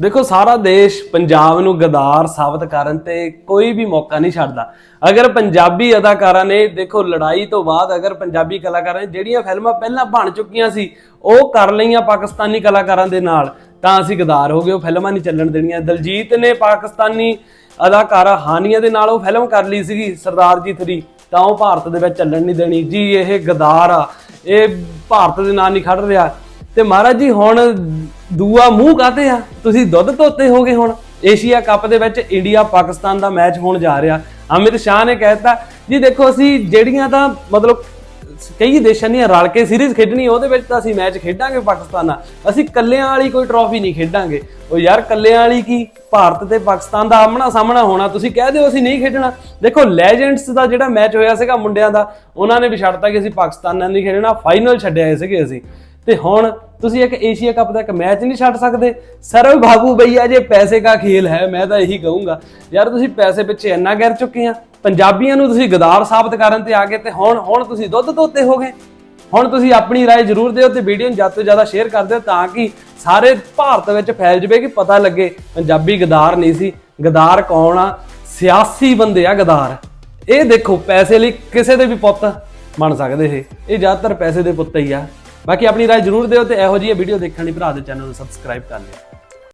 ਦੇਖੋ, ਸਾਰਾ ਦੇਸ਼ ਪੰਜਾਬ ਨੂੰ ਗਦਾਰ ਸਾਬਤ ਕਰਨ ਤੇ ਕੋਈ ਵੀ ਮੌਕਾ ਨਹੀਂ ਛੱਡਦਾ। ਅਗਰ ਪੰਜਾਬੀ ਅਦਾਕਾਰਾਂ ਨੇ, ਦੇਖੋ, ਲੜਾਈ ਤੋਂ ਬਾਅਦ ਅਗਰ ਪੰਜਾਬੀ ਕਲਾਕਾਰਾਂ ਨੇ ਜਿਹੜੀਆਂ ਫਿਲਮਾਂ ਪਹਿਲਾਂ ਬਣ ਚੁੱਕੀਆਂ ਸੀ, ਉਹ ਕਰ ਲਈਆਂ ਪਾਕਿਸਤਾਨੀ ਕਲਾਕਾਰਾਂ ਦੇ ਨਾਲ, ਤਾਂ ਅਸੀਂ ਗਦਾਰ ਹੋ ਗਏ, ਉਹ ਫਿਲਮਾਂ ਨਹੀਂ ਚੱਲਣ ਦੇਣੀਆਂ। ਦਲਜੀਤ ਨੇ ਪਾਕਿਸਤਾਨੀ ਅਦਾਕਾਰਾ ਹਾਨੀਆ ਦੇ ਨਾਲ ਉਹ ਫਿਲਮ ਕਰ ਲਈ ਸੀਗੀ, ਸਰਦਾਰ ਜੀ 3 ਤਾਂ ਉਹ ਭਾਰਤ ਦੇ ਵਿੱਚ ਚੱਲਣ ਨਹੀਂ ਦੇਣੀ। ਜੀ, ਇਹ ਗਦਾਰ ਆ। ਇਹ ਭਾਰਤ ਦੇ ਨਾਲ ਨਹੀਂ ਖੜ ਰਿਹਾ। ਤੇ ਮਹਾਰਾਜ ਜੀ, ਹੁਣ ਦੂਆ ਮੂੰਹ ਕਾਤੇ ਆ? ਤੁਸੀਂ ਦੁੱਧ ਧੋਤੇ ਹੋਗੇ ਹੁਣ। ਏਸ਼ੀਆ ਕੱਪ ਦੇ ਵਿੱਚ ਇੰਡੀਆ ਪਾਕਿਸਤਾਨ ਦਾ ਮੈਚ ਹੋਣ ਜਾ ਰਿਹਾ। ਅਮਿਤ ਸ਼ਾਹ ਨੇ ਕਹਿਤਾ ਜੀ ਦੇਖੋ, ਅਸੀਂ ਜਿਹੜੀਆਂ ਤਾਂ ਮਤਲਬ ਕਈ ਦੇਸ਼ਾਂ ਦੀਆਂ ਰਲ ਕੇ ਸੀਰੀਜ਼ ਖੇਡਣੀ, ਉਹਦੇ ਵਿੱਚ ਤਾਂ ਅਸੀਂ ਮੈਚ ਖੇਡਾਂਗੇ ਪਾਕਿਸਤਾਨ ਨਾਲ। ਅਸੀਂ ਕੱਲਿਆਂ ਵਾਲੀ ਕੋਈ ਟਰੋਫੀ ਨਹੀਂ ਖੇਡਾਂਗੇ। ਉਹ ਯਾਰ, ਕੱਲਿਆਂ ਵਾਲੀ ਕੀ? ਭਾਰਤ ਤੇ ਪਾਕਿਸਤਾਨ ਦਾ ਆਮਣਾ ਸਾਹਮਣਾ ਹੋਣਾ, ਤੁਸੀਂ ਕਹਿ ਦਿਓ ਅਸੀਂ ਨਹੀਂ ਖੇਡਣਾ। ਦੇਖੋ ਲੈਜੈਂਡਸ ਦਾ ਜਿਹੜਾ ਮੈਚ ਹੋਇਆ ਸੀਗਾ ਮੁੰਡਿਆਂ ਦਾ, ਉਹਨਾਂ ਨੇ ਵੀ ਛੱਡਤਾ ਕਿ ਅਸੀਂ ਪਾਕਿਸਤਾਨ ਨਾਲ ਨਹੀਂ ਖੇਡਣਾ ਫਾਈਨਲ ਛੱਡਿਆ ਸੀਗੇ ਅਸੀਂ। ਤੇ ਹੁਣ ਤੁਸੀਂ ਇੱਕ ਏਸ਼ੀਆ ਕੱਪ ਦਾ ਇੱਕ ਮੈਚ ਨਹੀਂ ਛੱਡ ਸਕਦੇ ਸਰਵ ਬਾਬੂ ਭਈਆ ਜੇ ਪੈਸੇ ਦਾ ਖੇਲ ਹੈ ਮੈਂ ਤਾਂ ਇਹੀ ਕਹੂੰਗਾ ਯਾਰ ਤੁਸੀਂ ਪੈਸੇ ਪਿੱਛੇ ਇੰਨਾ ਗਿਰ ਚੁੱਕੇ ਆ ਪੰਜਾਬੀਆਂ ਨੂੰ ਤੁਸੀਂ ਗਦਾਰ ਸਾਬਤ ਕਰਨ ਤੇ ਆ ਗਏ ਤੇ ਹੁਣ ਹੁਣ ਤੁਸੀਂ ਦੁੱਧ ਧੋਤੇ ਹੋ ਗਏ ਹੁਣ ਤੁਸੀਂ ਆਪਣੀ رائے ਜ਼ਰੂਰ ਦਿਓ ਤੇ ਵੀਡੀਓ ਨੂੰ ਜ਼ਿਆਦਾ ਤੋਂ ਜ਼ਿਆਦਾ ਸ਼ੇਅਰ ਕਰ ਦਿਓ ਤਾਂ ਕਿ ਸਾਰੇ ਭਾਰਤ ਵਿੱਚ ਫੈਲ ਜਵੇ ਕਿ ਪਤਾ ਲੱਗੇ ਪੰਜਾਬੀ ਗਦਾਰ ਨਹੀਂ ਸੀ ਗਦਾਰ ਕੌਣ ਆ ਸਿਆਸੀ ਬੰਦੇ ਆ ਗਦਾਰ ਇਹ ਦੇਖੋ ਪੈਸੇ ਲਈ ਕਿਸੇ ਦੇ ਵੀ ਪੁੱਤ ਬਣ ਸਕਦੇ ਇਹ ਇਹ ਜ਼ਿਆਦਾਤਰ ਪੈਸੇ ਦੇ ਪੁੱਤ ਹੀ ਆ ਬਾਕੀ ਆਪਣੀ رائے ਜ਼ਰੂਰ ਦਿਓ ਤੇ ਇਹੋ ਜਿਹੀ ਵੀਡੀਓ ਦੇਖਣ ਲਈ ਭਰਾ ਦੇ ਚੈਨਲ ਨੂੰ ਸਬਸਕ੍ਰਾਈਬ ਕਰ ਲਿਓ